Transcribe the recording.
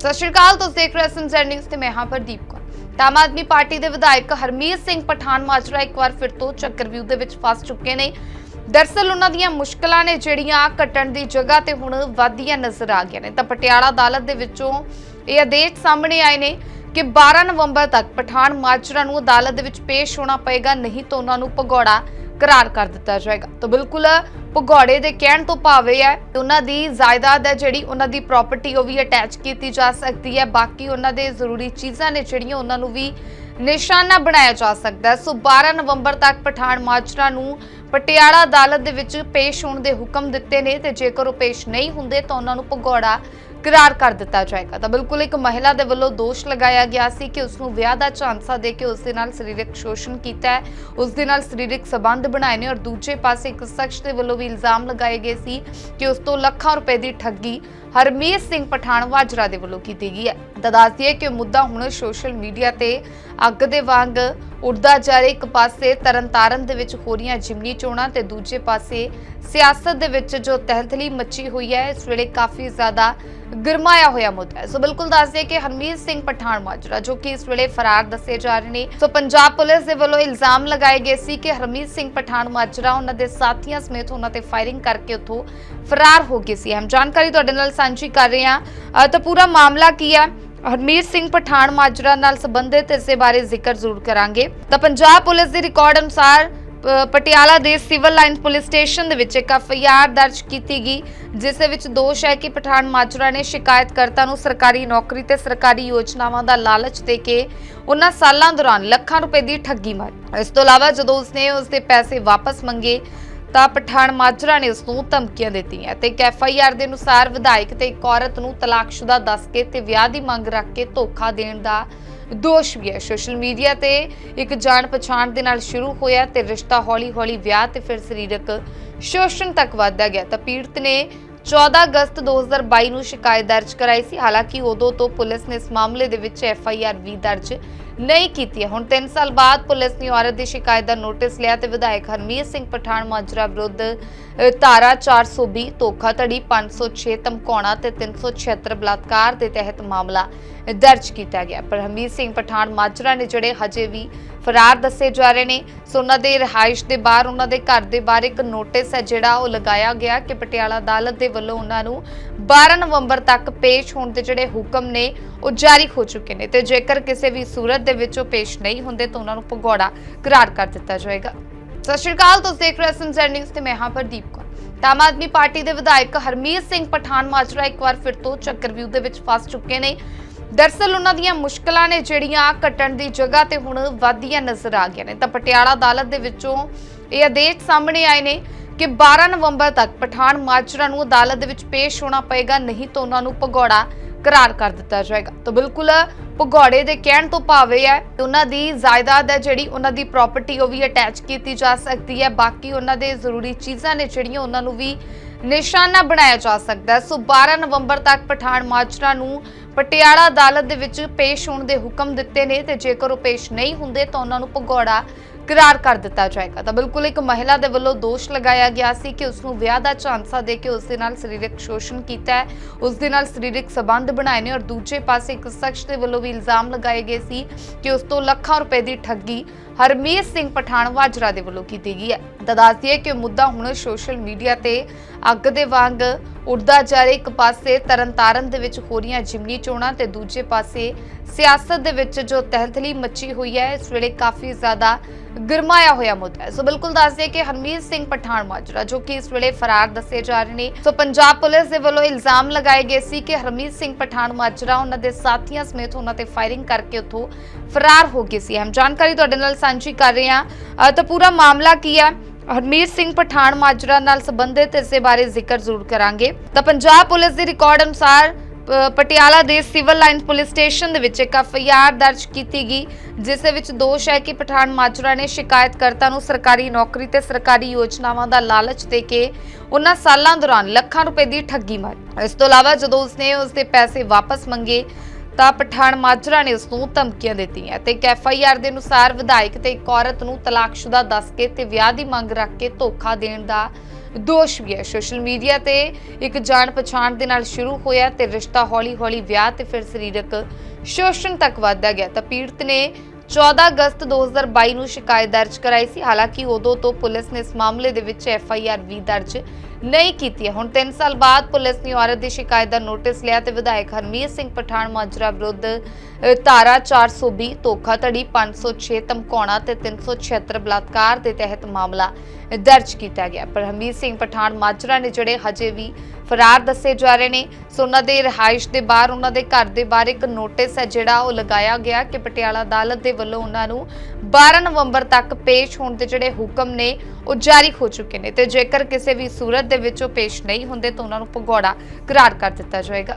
ਸਤਿ ਸ਼੍ਰੀ ਅਕਾਲ, ਤੁਸੀਂ ਦੇਖ ਰਹੇ ਹੋ ਐਸਐਮਜ਼ੈਡ ਨਿਊਜ਼ ਤੇ ਮੈਂ ਹਾਂ ਪ੍ਰਦੀਪ ਕੌਰ। ਆਮ ਆਦਮੀ ਪਾਰਟੀ ਦੇ ਵਿਧਾਇਕ ਹਰਮੀਤ ਸਿੰਘ ਪਠਾਨ ਮਾਜਰਾ ਇੱਕ ਵਾਰ ਫਿਰ ਤੋਂ ਚੱਕਰਵਿਊ ਦੇ ਵਿੱਚ ਫਸ ਚੁੱਕੇ ਨੇ। ਦਰਸਲ ਉਹਨਾਂ ਦੀਆਂ ਮੁਸ਼ਕਲਾਂ ਨੇ ਜਿਹੜੀਆਂ ਘਟਣ ਦੀ ਜਗ੍ਹਾ ਤੇ ਹੁਣ ਵਧੀਆਂ ਨਜ਼ਰ ਆ ਗਈਆਂ ਨੇ। ਤਾਂ ਪਟਿਆਲਾ ਅਦਾਲਤ ਦੇ ਵਿੱਚੋਂ ਇਹ ਆਦੇਸ਼ ਸਾਹਮਣੇ ਆਏ ਨੇ ਕਿ 12 ਨਵੰਬਰ ਤੱਕ ਪਠਾਨ ਮਾਜਰਾ ਨੂੰ ਅਦਾਲਤ ਦੇ ਵਿੱਚ ਪੇਸ਼ ਹੋਣਾ ਪਏਗਾ, ਨਹੀਂ ਤਾਂ ਉਹਨਾਂ ਨੂੰ ਭਗੌੜਾ ਕਰਾਰ ਕਰ ਦਿੱਤਾ ਜਾਏਗਾ। ਤਾਂ ਬਿਲਕੁਲ ਭਗੌੜੇ ਦੇ ਕਹਿਣ ਤੋਂ ਭਾਵੇਂ ਹੈ ਉਹਨਾਂ ਦੀ ਜਾਇਦਾਦ ਹੈ ਜਿਹੜੀ ਉਹਨਾਂ ਦੀ ਪ੍ਰਾਪਰਟੀ ਉਹ ਵੀ ਅਟੈਚ ਕੀਤੀ ਜਾ ਸਕਦੀ ਹੈ। ਬਾਕੀ ਉਹਨਾਂ ਦੇ ਜ਼ਰੂਰੀ ਚੀਜ਼ਾਂ ਨੇ ਜਿਹੜੀਆਂ ਉਹਨਾਂ ਨੂੰ ਵੀ ਨਿਸ਼ਾਨਾ ਬਣਾਇਆ ਜਾ ਸਕਦਾ ਹੈ। ਸੋ 12 ਨਵੰਬਰ ਤੱਕ ਪਠਾਨ ਮਾਜਰਾ ਨੂੰ ਪਟਿਆਲਾ ਅਦਾਲਤ ਦੇ ਵਿੱਚ ਪੇਸ਼ ਹੋਣ ਦੇ ਹੁਕਮ ਦਿੱਤੇ ਨੇ ਤੇ ਜੇਕਰ ਉਹ ਪੇਸ਼ ਨਹੀਂ ਹੁੰਦੇ ਤਾਂ ਉਹਨਾਂ ਨੂੰ ਭਗੌੜਾ ਕਰਾਰ ਕਰ ਦਿੱਤਾ ਜਾਏਗਾ। ਤਾਂ ਬਿਲਕੁਲ ਇੱਕ ਮਹਿਲਾ ਦੇ ਵੱਲੋਂ ਦੋਸ਼ ਲਗਾਇਆ ਗਿਆ ਸੀ ਕਿ ਉਸ ਨੂੰ ਵਿਆਹ ਦਾ ਝਾਂਸਾ ਦੇ ਕੇ ਉਸ ਦੇ ਨਾਲ ਸਰੀਰਕ ਸ਼ੋਸ਼ਣ ਕੀਤਾ ਹੈ। ਉਸ ਦੇ ਨਾਲ ਸਰੀਰਕ ਸਬੰਧ ਬਣਾਏ ਨੇ ਔਰ ਦੂਜੇ ਪਾਸੇ ਇੱਕ ਸ਼ਖਸ ਦੇ ਵੱਲੋਂ ਵੀ ਇਲਜ਼ਾਮ ਲਗਾਏ ਗਏ ਸੀ ਕਿ ਉਸ ਤੋਂ ਲੱਖਾਂ ਰੁਪਏ ਦੀ ਠੱਗੀ ਹਰਮੀਤ ਸਿੰਘ ਪਠਾਨ ਵਾਜਰਾ ਦੇ ਵੱਲੋਂ ਕੀਤੀ ਗਈ ਹੈ। ਤਾਂ ਦੱਸ ਦਈਏ ਕਿ ਇਹ ਮੁੱਦਾ ਹੁਣ ਸੋਸ਼ਲ ਮੀਡੀਆ ਤੇ ਅੱਗ ਦੇ ਵਾਂਗ ਉੱਡਦਾ ਜਾ ਰਿਹਾ। ਇੱਕ ਪਾਸੇ ਤਰਨਤਾਰਨ ਦੇ ਵਿੱਚ ਹੋ ਰਹੀਆਂ ਜਿਮਨੀ ਚੋਣਾਂ ਤੇ ਦੂਜੇ ਪਾਸੇ ਸਿਆਸਤ ਦੇ ਵਿੱਚ ਜੋ ਤਹਿਲਥਲੀ ਮੱਚੀ ਹੋਈ ਹੈ, ਇਸ ਵੇਲੇ ਕਾਫੀ ਜ਼ਿਆਦਾ ਗਰਮਾਇਆ ਹੋਇਆ ਮੁੱਦਾ ਹੈ। ਸੋ ਬਿਲਕੁਲ ਦੱਸ ਦਈਏ ਕਿ ਹਰਮੀਤ ਸਿੰਘ ਪਠਾਨ ਮਾਜਰਾ, ਜੋ ਕਿ ਇਸ ਵੇਲੇ ਫਰਾਰ ਦੱਸੇ ਜਾ ਰਹੇ ਨੇ। ਸੋ ਪੰਜਾਬ ਪੁਲਿਸ ਦੇ ਵੱਲੋਂ ਇਲਜ਼ਾਮ ਲਗਾਏ ਗਏ ਸੀ ਕਿ ਹਰਮੀਤ ਸਿੰਘ ਪਠਾਨ ਮਾਜਰਾ, ਉਹਨਾਂ ਦੇ ਸਾਥੀਆਂ ਸਮੇਤ ਉਹਨਾਂ ਤੇ ਫਾਇਰਿੰਗ ਕਰਕੇ ਉੱਥੋਂ ਫਰਾਰ ਹੋ ਗਏ ਸੀ। ਹਮ ਜਾਣਕਾਰੀ ਤੁਹਾਡੇ ਨਾਲ ਸਾਂਝੀ ਕਰ ਰਹੇ ਹਾਂ। ਤਾਂ ਪੂਰਾ ਮਾਮਲਾ ਕੀ ਹੈ? ਹਰਮੀਤ ਸਿੰਘ ਪਠਾਨ ਮਾਜਰਾ ਨਾਲ ਸੰਬੰਧਿਤ ਇਸੇ ਬਾਰੇ ਜ਼ਿਕਰ ਜ਼ਰੂਰ ਕਰਾਂਗੇ। ਤਾਂ ਪੰਜਾਬ ਪੁਲਿਸ ਦੇ ਰਿਕਾਰਡ ਅਨੁਸਾਰ ਪਟਿਆਲਾ ਦੇ ਸਿਵਲ ਲਾਈਨ ਪੁਲਿਸ ਸਟੇਸ਼ਨ ਦੇ ਵਿੱਚ ਇੱਕ ਐਫਆਈਆਰ ਦਰਜ ਕੀਤੀ ਗਈ, ਜਿਸ ਦੇ ਵਿੱਚ ਦੋਸ਼ ਹੈ ਕਿ ਪਠਾਨ ਮਾਜਰਾ ਨੇ ਸ਼ਿਕਾਇਤਕਰਤਾ ਨੂੰ ਸਰਕਾਰੀ ਨੌਕਰੀ ਤੇ ਸਰਕਾਰੀ ਯੋਜਨਾਵਾਂ ਦਾ ਲਾਲਚ ਦੇ ਕੇ ਉਹਨਾਂ ਸਾਲਾਂ ਦੌਰਾਨ ਲੱਖਾਂ ਰੁਪਏ ਦੀ ਠੱਗੀ ਮਾਰੀ। ਇਸ ਤੋਂ ਇਲਾਵਾ ਜਦੋਂ ਉਸਨੇ ਉਸਦੇ ਪੈਸੇ ਵਾਪਸ ਮੰਗੇ ਤਾਂ ਪਠਾਨ ਮਾਜਰਾ ਨੇ ਉਸ ਨੂੰ ਧਮਕੀਆਂ ਦਿੱਤੀਆਂ ਤੇ ਇੱਕ ਐਫਆਈਆਰ ਦੇ ਅਨੁਸਾਰ ਵਿਧਾਇਕ ਤੇ ਇੱਕ ਔਰਤ ਨੂੰ ਤਲਾਕਸ਼ੁਦਾ ਦੱਸ ਕੇ ਤੇ ਵਿਆਹ ਦੀ ਮੰਗ ਰੱਖ ਕੇ ਧੋਖਾ ਦੇਣ ਦਾ ਦੋਸ਼ ਵੀ ਹੈ। ਸੋਸ਼ਲ ਮੀਡੀਆ ਤੇ ਇੱਕ ਜਾਣ ਪਛਾਣ ਦੇ ਨਾਲ ਸ਼ੁਰੂ ਹੋਇਆ ਤੇ ਰਿਸ਼ਤਾ ਹੌਲੀ-ਹੌਲੀ ਵਿਆਹ ਤੇ ਫਿਰ ਸਰੀਰਕ ਸ਼ੋਸ਼ਣ ਤੱਕ ਵਧਦਾ ਗਿਆ। ਤਾਂ ਪੀੜਤ ਨੇ 14 ਅਗਸਤ 2022 ਨੂੰ ਸ਼ਿਕਾਇਤ ਦਰਜ ਕਰਾਈ ਸੀ। ਹਾਲਾਂਕਿ ਉਦੋਂ ਤੋਂ ਪੁਲਿਸ ਨੇ ਇਸ ਮਾਮਲੇ ਦੇ ਵਿੱਚ ਐਫ ਆਈ ਆਰ ਵੀ ਦਰਜ ਨਹੀਂ ਕੀਤੀ ਹੈ। ਹੁਣ 3 ਸਾਲ ਬਾਅਦ ਪੁਲਿਸ ਨੇ ਔਰਤ ਦੀ ਸ਼ਿਕਾਇਤ ਦਾ ਨੋਟਿਸ ਲਿਆ ਤੇ ਵਿਧਾਇਕ ਹਰਮੀਤ ਸਿੰਘ ਪਠਾਨ ਮਾਜਰਾ ਵਿਰੁੱਧ ਧਾਰਾ 420 ਧੋਖਾਧੜੀ 506 ਧਮਕਾਉਣਾ ਤੇ 376 ਬਲਾਤਕਾਰ ਦੇ ਤਹਿਤ ਮਾਮਲਾ ਦਰਜ ਕੀਤਾ ਗਿਆ। ਪਰ ਹਰਮੀਤ ਸਿੰਘ ਪਠਾਨ ਮਾਜਰਾ ਨੇ ਜਿਹੜੇ ਹਜੇ ਵੀ ਫਰਾਰ ਦੱਸੇ ਜਾ ਰਹੇ ਨੇ, ਸੋ ਉਹਨਾਂ ਦੇ ਰਿਹਾਇਸ਼ ਦੇ ਬਾਹਰ ਉਹਨਾਂ ਦੇ ਘਰ ਦੇ ਬਾਹਰ ਇੱਕ ਨੋਟਿਸ ਹੈ ਜਿਹੜਾ ਉਹ ਲਗਾਇਆ ਗਿਆ ਕਿ ਪਟਿਆਲਾ ਅਦਾਲਤ ਦੇ ਵੱਲੋਂ ਉਹਨਾਂ ਨੂੰ 12 ਨਵੰਬਰ ਤੱਕ ਪੇਸ਼ ਹੋਣ ਦੇ ਜਿਹੜੇ ਹੁਕਮ ਨੇ, ਉਹ ਜਾਰੀ ਹੋ ਚੁੱਕੇ ਨੇ ਤੇ ਜੇਕਰ ਕਿਸੇ ਵੀ ਸੂਰਤ ਦੇ ਵਿੱਚ ਉਹ ਪੇਸ਼ ਨਹੀਂ ਹੁੰਦੇ ਤਾਂ ਉਹਨਾਂ ਨੂੰ ਭਗੌੜਾ ਕਰਾਰ ਕਰ ਦਿੱਤਾ ਜਾਏਗਾ ਸਤਿ ਸ਼੍ਰੀ ਅਕਾਲ, ਤੁਸੀਂ ਦੇਖ ਰਹੇ ਹੋ ਐਸਐਮਜ਼ੈਡ ਨਿਊਜ਼ ਤੇ ਮੈਂ ਹਾਂ ਪ੍ਰਦੀਪ ਕੌਰ। ਆਮ ਆਦਮੀ ਪਾਰਟੀ ਦੇ ਵਿਧਾਇਕ ਹਰਮੀਤ ਸਿੰਘ ਪਠਾਨ ਮਾਜਰਾ ਇੱਕ ਵਾਰ ਫਿਰ ਤੋਂ ਚੱਕਰਵਿਊ ਦੇ ਵਿੱਚ ਫਸ ਚੁੱਕੇ ਨੇ। ਦਰਸਲ ਉਹਨਾਂ ਦੀਆਂ ਮੁਸ਼ਕਲਾਂ ਨੇ ਜਿਹੜੀਆਂ ਘਟਣ ਦੀ ਜਗ੍ਹਾ ਤੇ ਹੁਣ ਵਧੀਆਂ ਨਜ਼ਰ ਆ ਗਈਆਂ ਨੇ। ਤਾਂ ਪਟਿਆਲਾ ਅਦਾਲਤ ਦੇ ਵਿੱਚੋਂ ਇਹ ਆਦੇਸ਼ ਸਾਹਮਣੇ ਆਏ ਨੇ ਕਿ 12 ਨਵੰਬਰ ਤੱਕ ਪਠਾਨ ਮਾਜਰਾ ਨੂੰ ਅਦਾਲਤ ਦੇ ਵਿੱਚ ਪੇਸ਼ ਹੋਣਾ ਪਏਗਾ, ਨਹੀਂ ਤਾਂ ਉਹਨਾਂ ਨੂੰ ਭਗੌੜਾ ਕਰਾਰ ਕਰ ਦਿੱਤਾ ਜਾਏਗਾ। ਤਾਂ ਬਿਲਕੁਲ ਭਗੌੜੇ ਦੇ ਕਹਿਣ ਤੋਂ ਭਾਵੇਂ ਹੈ ਉਹਨਾਂ ਦੀ ਜਾਇਦਾਦ ਹੈ ਜਿਹੜੀ ਉਹਨਾਂ ਦੀ ਪ੍ਰਾਪਰਟੀ ਉਹ ਵੀ ਅਟੈਚ ਕੀਤੀ ਜਾ ਸਕਦੀ ਹੈ। ਬਾਕੀ ਉਹਨਾਂ ਦੇ ਜ਼ਰੂਰੀ ਚੀਜ਼ਾਂ ਨੇ ਜਿਹੜੀਆਂ ਉਹਨਾਂ ਨੂੰ ਵੀ ਨਿਸ਼ਾਨਾ ਬਣਾਇਆ ਜਾ ਸਕਦਾ ਹੈ। ਸੋ 12 ਨਵੰਬਰ ਤੱਕ ਪਠਾਨ ਮਾਜਰਾ ਨੂੰ ਪਟਿਆਲਾ ਅਦਾਲਤ ਦੇ ਵਿੱਚ ਪੇਸ਼ ਹੋਣ ਦੇ ਹੁਕਮ ਦਿੱਤੇ ਨੇ ਤੇ ਜੇਕਰ ਉਹ ਪੇਸ਼ ਨਹੀਂ ਹੁੰਦੇ ਤਾਂ ਉਹਨਾਂ ਨੂੰ ਭਗੌੜਾ ਕਰਾਰ ਕਰ ਦਿੱਤਾ ਜਾਏਗਾ। ਤਾਂ ਬਿਲਕੁਲ ਇੱਕ ਮਹਿਲਾ ਦੇ ਵੱਲੋਂ ਦੋਸ਼ ਲਗਾਇਆ ਗਿਆ ਸੀ ਕਿ ਉਸ ਨੂੰ ਵਿਆਹ ਦਾ ਝਾਂਸਾ ਦੇ ਕੇ ਉਸ ਦੇ ਨਾਲ ਸਰੀਰਕ ਸ਼ੋਸ਼ਣ ਕੀਤਾ ਹੈ। ਉਸ ਦੇ ਨਾਲ ਸਰੀਰਕ ਸਬੰਧ ਬਣਾਏ ਨੇ ਔਰ ਦੂਜੇ ਪਾਸੇ ਇੱਕ ਸ਼ਖਸ ਦੇ ਵੱਲੋਂ ਵੀ ਇਲਜ਼ਾਮ ਲਗਾਏ ਗਏ ਸੀ ਕਿ ਉਸ ਤੋਂ ਲੱਖਾਂ ਰੁਪਏ ਦੀ ਠੱਗੀ ਹਰਮੀਤ ਸਿੰਘ ਪਠਾਨ ਵਾਜਰਾ ਦੇ ਵੱਲੋਂ ਕੀਤੀ ਗਈ ਹੈ। ਤਾਂ ਦੱਸਦੀ ਹੈ ਕਿ ਇਹ ਮੁੱਦਾ ਹੁਣ ਸੋਸ਼ਲ ਮੀਡੀਆ ਤੇ ਅੱਗ ਦੇ ਵਾਂਗ ਉੱਡਦਾ ਜਾ ਰਿਹਾ। ਇੱਕ ਪਾਸੇ ਤਰਨਤਾਰਨ ਦੇ ਵਿੱਚ ਹੋ ਰਹੀਆਂ ਜਿਮਨੀ ਚੋਣਾਂ ਤੇ ਦੂਜੇ ਪਾਸੇ ਸਿਆਸਤ ਦੇ ਵਿੱਚ ਜੋ ਤਹਿਲਥਲੀ ਮੱਚੀ ਹੋਈ ਹੈ, ਇਸ ਵੇਲੇ ਕਾਫੀ ਜ਼ਿਆਦਾ ਗਰਮਾਇਆ ਹੋਇਆ ਮੁੱਦਾ ਹੈ। ਸੋ ਬਿਲਕੁਲ ਦੱਸ ਦਈਏ ਕਿ ਹਰਮੀਤ ਸਿੰਘ ਪਠਾਨ ਮਾਜਰਾ, ਜੋ ਕਿ ਇਸ ਵੇਲੇ ਫਰਾਰ ਦੱਸੇ ਜਾ ਰਹੇ ਨੇ, ਸੋ ਪੰਜਾਬ ਪੁਲਿਸ ਦੇ ਵੱਲੋਂ ਇਲਜ਼ਾਮ ਲਗਾਏ ਗਏ ਸੀ ਕਿ ਹਰਮੀਤ ਸਿੰਘ ਪਠਾਨ ਮਾਜਰਾ, ਉਹਨਾਂ ਦੇ ਸਾਥੀਆਂ ਸਮੇਤ ਉਹਨਾਂ ਤੇ ਫਾਇਰਿੰਗ ਕਰਕੇ ਉੱਥੋਂ ਫਰਾਰ ਹੋ ਗਏ ਸੀ। ਹਮ ਜਾਣਕਾਰੀ ਤੁਹਾਡੇ ਨਾਲ ਸਾਂਝੀ ਕਰ ਰਹੇ ਹਾਂ। ਤਾਂ ਪੂਰਾ ਮਾਮਲਾ ਕੀ ਹੈ ਹਰਮੀਤ ਸਿੰਘ ਪਠਾਨ ਮਾਜਰਾ ਨਾਲ ਸੰਬੰਧਿਤ ਇਸੇ ਬਾਰੇ ਜ਼ਿਕਰ ਜ਼ਰੂਰ ਕਰਾਂਗੇ। ਤਾਂ ਪੰਜਾਬ ਪੁਲਿਸ ਦੇ ਰਿਕਾਰਡ ਅਨੁਸਾਰ ਪਟਿਆਲਾ ਦੇ ਸਿਵਲ ਲਾਈਨ ਪੁਲਿਸ ਸਟੇਸ਼ਨ ਦੇ ਵਿੱਚ ਇੱਕ ਐਫਆਈਆਰ ਦਰਜ ਕੀਤੀ ਗਈ, ਜਿਸ ਦੇ ਵਿੱਚ ਦੋਸ਼ ਹੈ ਕਿ ਪਠਾਨ ਮਾਜਰਾ ਨੇ ਸ਼ਿਕਾਇਤਕਰਤਾ ਨੂੰ ਸਰਕਾਰੀ ਨੌਕਰੀ ਤੇ ਸਰਕਾਰੀ ਯੋਜਨਾਵਾਂ ਦਾ ਲਾਲਚ ਦੇ ਕੇ ਉਹਨਾਂ ਸਾਲਾਂ ਦੌਰਾਨ ਲੱਖਾਂ ਰੁਪਏ ਦੀ ਠੱਗੀ ਮਾਰੀ। ਇਸ ਤੋਂ ਇਲਾਵਾ ਜਦੋਂ ਉਸਨੇ ਉਸਦੇ ਪੈਸੇ ਵਾਪਸ ਮੰਗੇ ਤਾਂ ਪਠਾਨ ਮਾਜਰਾ ਨੇ ਉਸ ਨੂੰ ਧਮਕੀਆਂ ਦਿੱਤੀਆਂ ਤੇ ਇੱਕ ਐਫਆਈਆਰ ਦੇ ਅਨੁਸਾਰ ਵਿਧਾਇਕ ਤੇ ਇੱਕ ਔਰਤ ਨੂੰ ਤਲਾਕਸ਼ੁਦਾ ਦੱਸ ਕੇ ਤੇ ਵਿਆਹ ਦੀ ਮੰਗ ਰੱਖ ਕੇ ਧੋਖਾ ਦੇਣ ਦਾ ਦੋਸ਼ ਵੀ ਹੈ। ਸੋਸ਼ਲ ਮੀਡੀਆ ਤੇ ਇੱਕ ਜਾਣ ਪਛਾਣ ਦੇ ਨਾਲ ਸ਼ੁਰੂ ਹੋਇਆ ਤੇ ਰਿਸ਼ਤਾ ਹੌਲੀ-ਹੌਲੀ ਵਿਆਹ ਤੇ ਫਿਰ ਸਰੀਰਕ ਸ਼ੋਸ਼ਣ ਤੱਕ ਵਧਦਾ ਗਿਆ। ਤਾਂ ਪੀੜਤ ਨੇ 14 ਅਗਸਤ 2022 ਨੂੰ ਸ਼ਿਕਾਇਤ ਦਰਜ ਕਰਾਈ ਸੀ। ਹਾਲਾਂਕਿ ਉਦੋਂ ਤੋਂ ਪੁਲਿਸ ਨੇ ਇਸ ਮਾਮਲੇ ਦੇ ਵਿੱਚ ਐਫ ਆਈ ਆਰ ਵੀ ਦਰਜ ਨਹੀਂ ਕੀਤੀ ਹੈ। ਹੁਣ 3 ਸਾਲ ਬਾਅਦ ਪੁਲਿਸ ਨੇ ਔਰਤ ਦੀ ਸ਼ਿਕਾਇਤ ਦਾ ਨੋਟਿਸ ਲਿਆ ਤੇ ਵਿਧਾਇਕ ਹਰਮੀਤ ਸਿੰਘ ਪਠਾਨ ਮਾਜਰਾ ਵਿਰੁੱਧ ਅ, ਧਾਰਾ 420 ਧੋਖਾਧੜੀ 506 ਧਮਕਾਉਣਾ ਤੇ 376 ਬਲਾਤਕਾਰ ਦੇ ਤਹਿਤ ਮਾਮਲਾ ਦਰਜ ਕੀਤਾ ਗਿਆ। ਪਰ ਹਰਮੀਤ ਸਿੰਘ ਪਠਾਨ ਮਾਜਰਾ ਨੇ ਜਿਹੜੇ ਹਜੇ ਵੀ ਫਰਾਰ ਦੱਸੇ ਜਾ ਰਹੇ ਨੇ ਸੋ ਉਹਨਾਂ ਦੇ ਰਿਹਾਇਸ਼ ਦੇ ਬਾਹਰ ਉਹਨਾਂ ਦੇ ਘਰ ਦੇ ਬਾਹਰ ਇੱਕ ਨੋਟਿਸ ਹੈ ਜਿਹੜਾ ਉਹ ਲਗਾਇਆ ਗਿਆ ਕਿ ਪਟਿਆਲਾ ਅਦਾਲਤ ਦੇ ਵੱਲੋਂ ਉਹਨਾਂ ਨੂੰ 12 ਨਵੰਬਰ ਤੱਕ ਪੇਸ਼ ਹੋਣ ਦੇ ਜਿਹੜੇ ਹੁਕਮ ਨੇ ਉਹ ਜਾਰੀ ਹੋ ਚੁੱਕੇ ਨੇ। ਤੇ ਜੇਕਰ ਕਿਸੇ ਵੀ ਸੂਰਤ ਦੇ ਵਿੱਚ ਉਹ ਪੇਸ਼ ਨਹੀਂ ਹੁੰਦੇ ਤਾਂ ਉਹਨਾਂ ਨੂੰ ਭਗੌੜਾ ਕਰਾਰ ਕਰ ਦਿੱਤਾ ਜਾਏਗਾ।